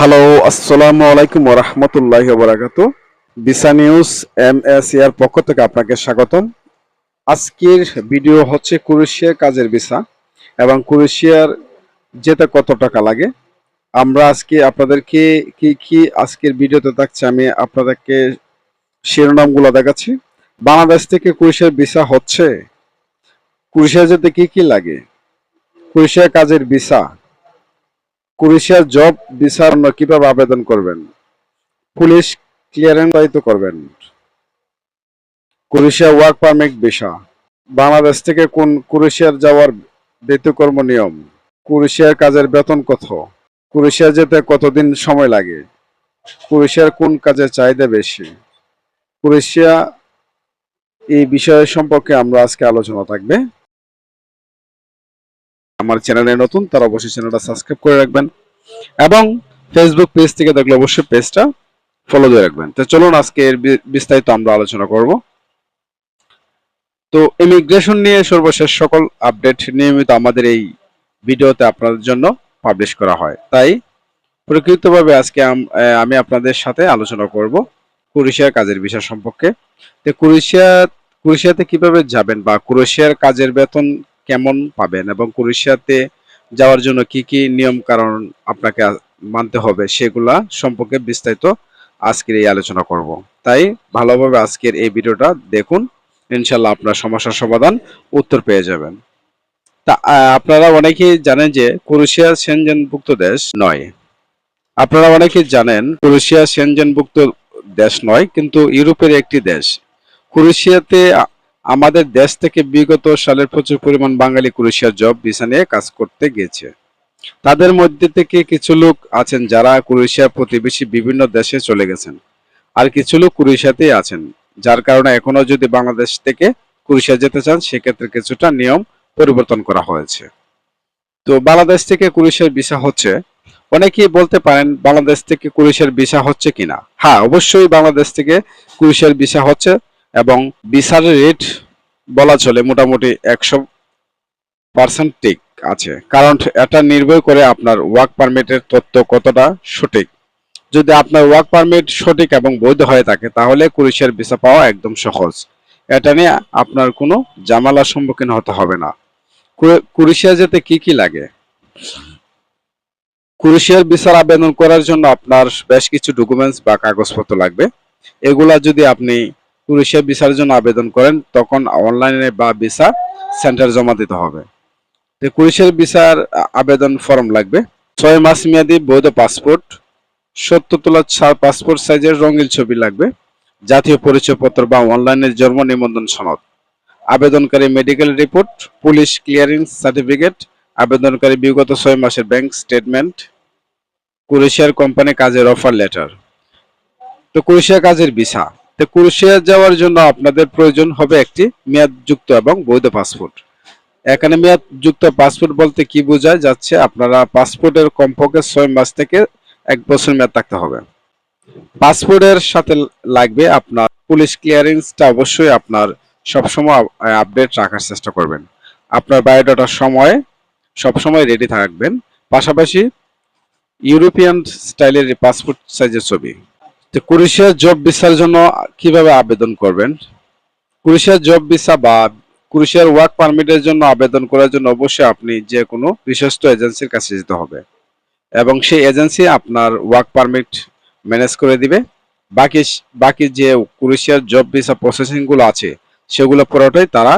Hello আসসালামু আলাইকুম ওরহমতুল্লাহ বরাকাতু বিসা নিউজ এম এস এর পক্ষ থেকে আপনাকে স্বাগতম। আজকের ভিডিও হচ্ছে কুরেশিয়ার কাজের ভিসা এবং কুরেশিয়ার যেতে কত টাকা লাগে। আমরা আজকে আপনাদেরকে কি কি আজকের ভিডিওতে থাকছে আমি আপনাদেরকে শিরোনামগুলো দেখাচ্ছি। বাংলাদেশ থেকে কুরেশিয়ার ভিসা হচ্ছে। কুরেশিয়া যেতে কি কি লাগে? কুরেশিয়ার কাজের ভিসা। কুরেশিয়ার জব জন্য কীভাবে আবেদন করবেন? পুলিশ ক্লিয়ারেন্স পাইত করবেন। Croatia work permit visa Bangladesh থেকে কোন কুরেশিয়ার যাওয়ার ব্যতিক্রম নিয়ম? কুরেশিয়ার কাজের বেতন কত? কুরেশিয়া যেতে কতদিন সময় লাগে? কুরেশিয়ার কোন কাজের চাহিদা বেশি? কুরেশিয়া এই বিষয় সম্পর্কে আমরা আজকে আলোচনা থাকবে। আমার চ্যানেলে নতুন, তারা অবশ্যই চ্যানেলটা সাবস্ক্রাইব করে রাখবেন। এবং ফেসবুক পেজ থেকে দেখলে অবশ্যই পেজটা ফলো দিয়ে রাখবেন। তো চলুন, আজকে এর বিস্তারিত আমরা আলোচনা করব। তো ইমিগ্রেশন নিয়ে সর্বশেষ সকল আপডেট নিয়মিত আমাদের এই ভিডিওতে আপনাদের জন্য পাবলিশ করা হয়। তাই প্রকৃতভাবে আজকে আমি আপনাদের সাথে আলোচনা করব কুরেশিয়ার কাজের বিষয় সম্পর্কে। তো কুরেশিয়া কুরেশিয়াতে কীভাবে যাবেন বা কুরেশিয়ার কাজের বেতন কেমন পাবেন এবং কুরেশিয়াতে যাওয়ার জন্য কি কি নিয়ম কারণ আপনাকে মানতে হবে সেগুলা সম্পর্কে বিস্তারিত আজকের এই আলোচনা করব। তাই ভালোভাবে আজকের এই ভিডিওটা দেখুন ইনশাল্লাহ আপনার সমস্যার সমাধান উত্তর পেয়ে যাবেন। তা আপনারা অনেকেই জানেন যে ক্রোয়েশিয়া সেনজেনভুক্ত দেশ নয়। আপনারা অনেকেই জানেন ক্রোয়েশিয়া সেনজেনভুক্ত দেশ নয়, কিন্তু ইউরোপের একটি দেশ। ক্রোয়েশিয়াতে আমাদের দেশ থেকে বিগত সালের প্রচুর পরিমাণ বাঙালি ক্রোয়েশিয়ার জব ভিসা নিয়ে কাজ করতে গিয়েছে। তাদের মধ্যে থেকে কিছু লোক আছেন যারা ক্রোয়েশিয়ার প্রতিবেশী বিভিন্ন দেশে চলে গেছেন। আর কিছু লোক ক্রোয়েশিয়াতেই আছেন, যার কারণে এখনও যদি বাংলাদেশ থেকে ক্রোয়েশিয়া যেতে চান, সেক্ষেত্রে কিছুটা নিয়ম পরিবর্তন করা হয়েছে। তো বাংলাদেশ থেকে ক্রোয়েশিয়ার ভিসা হচ্ছে, অনেকেই বলতে পারেন বাংলাদেশ থেকে ক্রোয়েশিয়ার ভিসা হচ্ছে কিনা। হ্যাঁ অবশ্যই বাংলাদেশ থেকে ক্রোয়েশিয়ার ভিসা হচ্ছে। এবং ভিসার রেট বলা চলে মোটামুটি একশো পার্সেন্ট ঠিক আছে। কারণ এটা নির্ভর করে আপনার ওয়ার্ক পারমিটের তথ্য কতটা সঠিক। যদি আপনার ওয়ার্ক পারমিট সঠিক এবং বৈধ হয়ে থাকে, তাহলে কুরিশিয়ার ভিসা পাওয়া একদম সহজ। এটা নিয়ে আপনার কোনো জামালার সম্মুখীন হতে হবে না। কুরে- কুরিশিয়া যেতে কি কি লাগে? কুরিশিয়ার ভিসার আবেদন করার জন্য আপনার বেশ কিছু ডকুমেন্টস বা কাগজপত্র লাগবে। এগুলা যদি আপনি কুরিশিয়া ভিসার জন্য আবেদন করেন, তখন অনলাইনে বা ভিসা সেন্টার জমা দিতে হবে। তো কুরিশিয়ার ভিসার আবেদন ফর্ম লাগবে। ছয় মাস মেয়াদি বৈধ পাসপোর্ট সত্তর তোলা পাসপোর্ট সাইজের রঙিন ছবি লাগবে, জাতীয় পরিচয়পত্র বা অনলাইনে জন্ম নিবন্ধন সনদ। আবেদনকারী medical report police clearing certificate আবেদনকারী বিগত ছয় মাসের ব্যাংক স্টেটমেন্ট কুরেশিয়ার কোম্পানি কাজের অফার লেটার তো কুরেশিয়া কাজের ভিসা। তো কুরেশিয়া যাওয়ার জন্য আপনাদের প্রয়োজন হবে একটি মেয়াদযুক্ত এবং বৈধ পাসপোর্ট। এখানে মেয়াদযুক্ত পাসপোর্ট বলতে কি বোঝায় যাচ্ছে আপনারা পাসপোর্টের কমপক্ষে ছয় মাস থেকে এক বছর মেয়াদ থাকতে হবে। পাসপোর্টের সাথে লাগবে আপনার পুলিশ ক্লিয়ারেন্সটা অবশ্যই আপনার সবসময় আপডেট রাখার চেষ্টা করবেন। আপনার বায়োডাটার সময় সবসময় রেডি থাকবেন। পাশাপাশি ইউরোপিয়ান স্টাইলের পাসপোর্ট সাইজের ছবি। তো কুরেশিয়ার জব ভিসার জন্য কীভাবে আবেদন করবেন? কুরেশিয়ার জব ভিসা বা কুরেশিয়ার ওয়ার্ক পারমিটের জন্য আবেদন করার জন্য অবশ্যই আপনি যে কোনো বিশ্বস্ত এজেন্সির কাছে যেতে হবে। এবং সেই এজেন্সি আপনার ওয়ার্ক পারমিট ম্যানেজ করে দিবে। বাকি বাকি যে ক্রোয়েশিয়ার জব ভিসা প্রসেসিংগুলো আছে, সেগুলো পুরোটাই তারা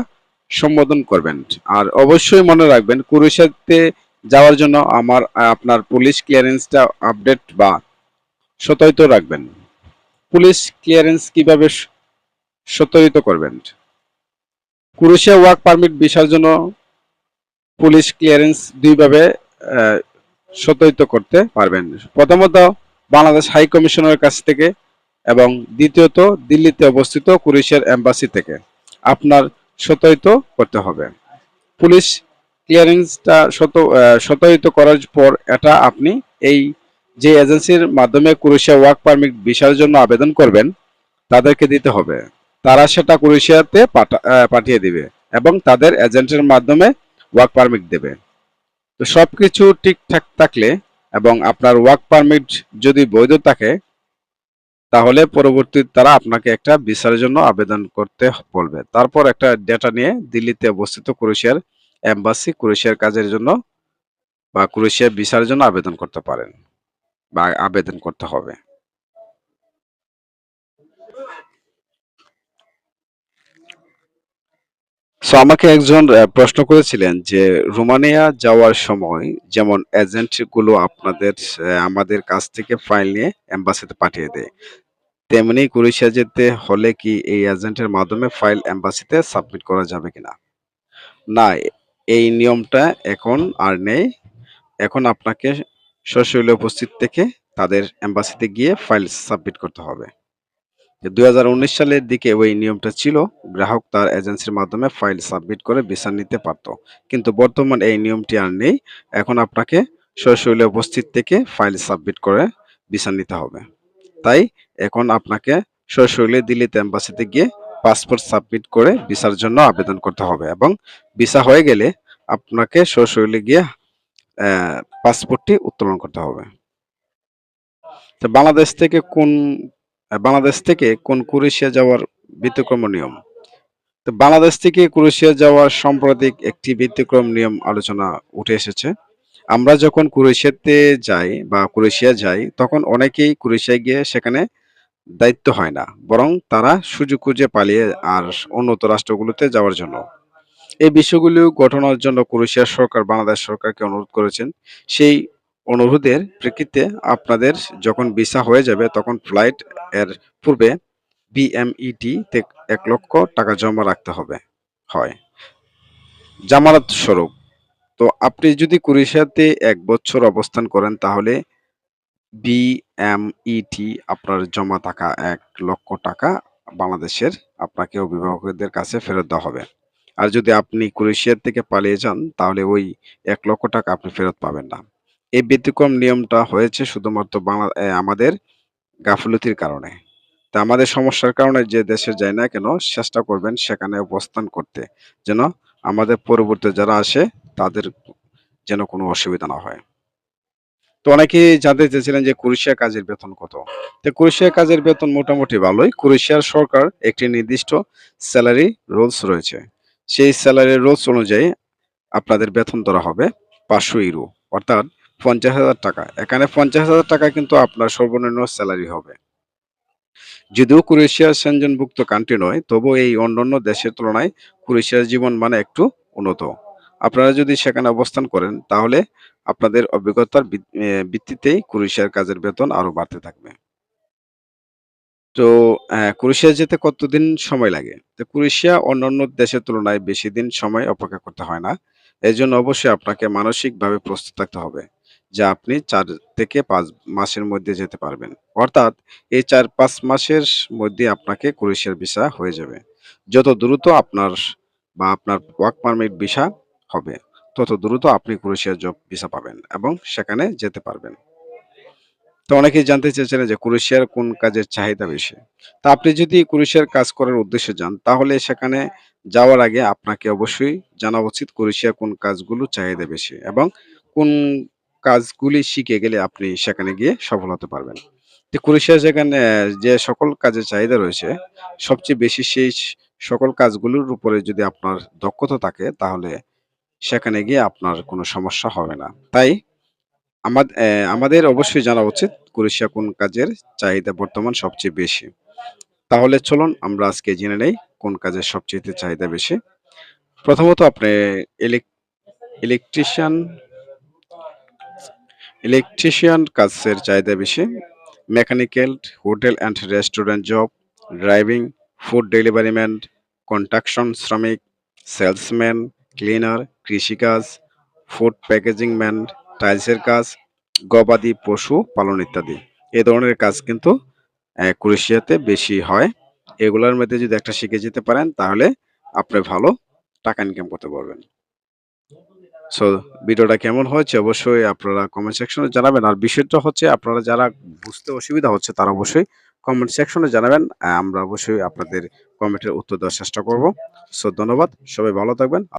সম্বোধন করবেন। আর অবশ্যই মনে রাখবেন, ক্রোয়েশিয়াতে যাওয়ার জন্য আমার, আপনার পুলিশ ক্লিয়ারেন্সটা আপডেট বা সতর্ক রাখবেন। পুলিশ ক্লিয়ারেন্স কীভাবে স- করবেন? ক্রোয়েশিয়া ওয়ার্ক পারমিট ভিসার জন্য পুলিশ ক্লিয়ারেন্স দুইভাবে সতর্কিত করতে পারবেন। প্রথমত বাংলাদেশ হাই কমিশনের কাছ থেকে এবং দ্বিতীয়ত দিল্লিতে অবস্থিত কুরেশিয়ার এম্বাসি থেকে আপনার সতর্কিত করতে হবে। পুলিশ ক্লিয়ারেন্সটা শত আহ, করার পর এটা আপনি এই যে এজেন্সির মাধ্যমে কুরেশিয়া ওয়ার্ক পারমিট ভিসার জন্য আবেদন করবেন তাদেরকে দিতে হবে। তারা সেটা আহ, পাঠিয়ে দিবে এবং তাদের এজেন্টের মাধ্যমে ওয়ার্ক পারমিট দেবে। তো সবকিছু ঠিকঠাক থাকলে এবং আপনার ওয়ার্ক পারমিট যদি বৈধ থাকে তাহলে পরবর্তী তারা আপনাকে একটা ভিসার জন্য আবেদন করতে বলবে। তারপর একটা ডেটা নিয়ে দিল্লিতে অবস্থিত ক্রোয়েশিয়ার এম্বাসি ক্রোয়েশিয়ার কাজের জন্য বা ক্রোয়েশিয়া ভিসার জন্য আবেদন করতে পারেন। বা আবেদন করতে হবে। সো আমাকে একজন প্রশ্ন করেছিলেন যে, রোমানিয়া যাওয়ার সময় যেমন এজেন্টগুলো আপনাদের আমাদের কাছ থেকে ফাইল নিয়ে এম্বাসিতে পাঠিয়ে দেয়, তেমনি ক্রোয়েশিয়া যেতে হলে কি এই এজেন্টের মাধ্যমে ফাইল এম্বাসিতে সাবমিট করা যাবে কিনা? না এই নিয়মটা এখন আর নেই। এখন আপনাকে সশরীরে উপস্থিত থেকে তাদের এম্বাসিতে গিয়ে ফাইল সাবমিট করতে হবে। দু হাজার উনিশ সালের দিকে ওই নিয়মটা ছিল, গ্রাহক তার এজেন্সির মাধ্যমে ফাইল সাবমিট করে ভিসা নিতে পারত। কিন্তু বর্তমান এই নিয়মটি আর নেই। এখন আপনাকে সশরীরে উপস্থিত থেকে ফাইল সাবমিট করে ভিসা নিতে হবে। তাই এখন আপনাকে সশরীরে দিল্লিতে এম্বাসিতে গিয়ে পাসপোর্ট সাবমিট করে ভিসার জন্য আবেদন করতে হবে এবং ভিসা হয়ে গেলে আপনাকে সশরীরে গিয়ে পাসপোর্টটি উত্তোলন করতে হবে। তো বাংলাদেশ থেকে কোন বাংলাদেশ থেকে কোন ক্রোয়েশিয়া যাওয়ার ব্যতিক্রম নিয়ম? তো বাংলাদেশ থেকে ক্রোয়েশিয়া যাওয়ার সাম্প্রতিক একটি ব্যতিক্রম নিয়ম আলোচনা উঠে এসেছে। আমরা যখন ক্রোয়েশিয়াতে যাই বা ক্রোয়েশিয়া যাই, তখন অনেকেই ক্রোয়েশিয়া গিয়ে সেখানে দায়িত্ব হয় না, বরং তারা সুযোগ খুঁজে পালিয়ে আর উন্নত রাষ্ট্রগুলোতে যাওয়ার জন্য। এই বিষয়গুলো গঠনের জন্য ক্রোয়েশিয়া সরকার, বাংলাদেশ সরকারকে অনুরোধ করেছেন। সেই অনুরোধের প্রেক্ষিতে আপনাদের যখন ভিসা হয়ে যাবে, তখন ফ্লাইট এর পূর্বে বিএমইটি তে এক লক্ষ টাকা জমা রাখতে হবে। হয়। জামানত স্বরূপ। তো আপনি যদি ক্রোয়েশিয়াতে এক বছর অবস্থান করেন, তাহলে বিএমইটি আপনার জমা থাকা এক লক্ষ টাকা বাংলাদেশের আপনাকে অভিভাবকদের কাছে ফেরত দেওয়া হবে। আর যদি আপনি ক্রোয়েশিয়া থেকে পালিয়ে যান, তাহলে ওই এক লক্ষ টাকা আপনি ফেরত পাবেন না। এই ব্যতিক্রম নিয়মটা হয়েছে শুধুমাত্র বাংলা আমাদের গাফলতির কারণে। তা আমাদের সমস্যার কারণে যে দেশে যায় না কেন, চেষ্টা করবেন সেখানে অবস্থান করতে, যেন আমাদের পরবর্তী যারা আসে, তাদের যেন কোনো অসুবিধা না হয়। তো অনেকেই জানতে চেয়েছিলেন যে ক্রোয়েশিয়া কাজের বেতন কত? তো ক্রোয়েশিয়া কাজের বেতন মোটামুটি ভালোই। ক্রোয়েশিয়ার সরকার একটি নির্দিষ্ট স্যালারি রুলস রয়েছে। সেই স্যালারি রুলস অনুযায়ী আপনাদের বেতন ধরা হবে পাঁচশো ইউরো অর্থাৎ পঞ্চাশ হাজার টাকা। এখানে পঞ্চাশ হাজার টাকা কিন্তু আপনার সর্বনিম্ন স্যালারি হবে। যদিও ক্রোয়েশিয়া সেনজনভুক্ত কান্ট্রি নয়, তবুও এই অন্যান্য দেশের তুলনায় ক্রোয়েশিয়ার জীবন মানে একটু উন্নত। আপনারা যদি সেখানে অবস্থান করেন, তাহলে আপনাদের অভিজ্ঞতার ভিত্তিতেই ক্রোয়েশিয়ার কাজের বেতন আরও বাড়তে থাকবে। তো আহ, ক্রোয়েশিয়া যেতে কতদিন সময় লাগে? তো ক্রোয়েশিয়া অন্যান্য দেশের তুলনায় বেশি দিন সময় অপেক্ষা করতে হয় না। এই জন্য অবশ্যই আপনাকে মানসিকভাবে প্রস্তুত থাকতে হবে যে আপনি চার থেকে পাঁচ মাসের মধ্যে যেতে পারবেন। অর্থাৎ এই চার পাঁচ মাসের মধ্যে আপনাকে ক্রোয়েশিয়ার ভিসা হয়ে যাবে। যত দ্রুত আপনার বা আপনার ওয়ার্ক পারমিট ভিসা হবে তত দ্রুত আপনি ক্রোয়েশিয়ার জব ভিসা পাবেন এবং সেখানে যেতে পারবেন। তো অনেকেই জানতে চেয়েছিলেন যে ক্রোয়েশিয়ার কোন কাজের চাহিদা বেশি। তা আপনি যদি ক্রোয়েশিয়ার কাজ করার উদ্দেশ্যে যান, তাহলে সেখানে যাওয়ার আগে আপনাকে অবশ্যই জানা উচিত ক্রোয়েশিয়া কোন কাজগুলো চাহিদা বেশি এবং কোন কাজগুলি শিখে গেলে আপনি সেখানে গিয়ে সফল হতে পারবেন। তো ক্রোয়েশিয়া যেখানে, যে সকল কাজের চাহিদা রয়েছে, সবচেয়ে বেশি সেই সকল কাজগুলোর উপরে যদি আপনার দক্ষতা থাকে, তাহলে সেখানে গিয়ে আপনার কোনো সমস্যা হবে না। তাই আমাদ- আমাদের অবশ্যই জানা উচিত ক্রোয়েশিয়া কোন কাজের চাহিদা বর্তমান সবচেয়ে বেশি? তাহলে চলুন আমরা আজকে জেনে নেই কোন কাজের সবচেয়ে চাহিদা বেশি। প্রথমত আপনি ইলেকট্রিশিয়ান ইলেকট্রিশিয়ান কাজের চাহিদা বেশি। Mechanical hotel and restaurant job driving food delivery man construction শ্রমিক সেলসম্যান ক্লিনার কৃষিকাজ ফুড প্যাকেজিং ম্যান টাইলসের কাজ গবাদি পশু পালন ইত্যাদি। এই ধরনের কাজ কিন্তু ক্রোয়েশিয়াতে বেশি হয়। এগুলোর মধ্যে যদি একটা শিখে যেতে পারেন, তাহলে আপনি ভালো টাকা ইনকাম করতে পারবেন। সো ভিডিওটা কেমন হয়েছে অবশ্যই আপনারা কমেন্ট সেকশনে জানাবেন। আর বিষয়টা হচ্ছে, আপনারা যারা বুঝতে অসুবিধা হচ্ছে, তারা অবশ্যই কমেন্ট সেকশনে জানাবেন। আমরা অবশ্যই আপনাদের কমেন্টের উত্তর দেওয়ার চেষ্টা করব। সো ধন্যবাদ। সবাই ভালো থাকবেন।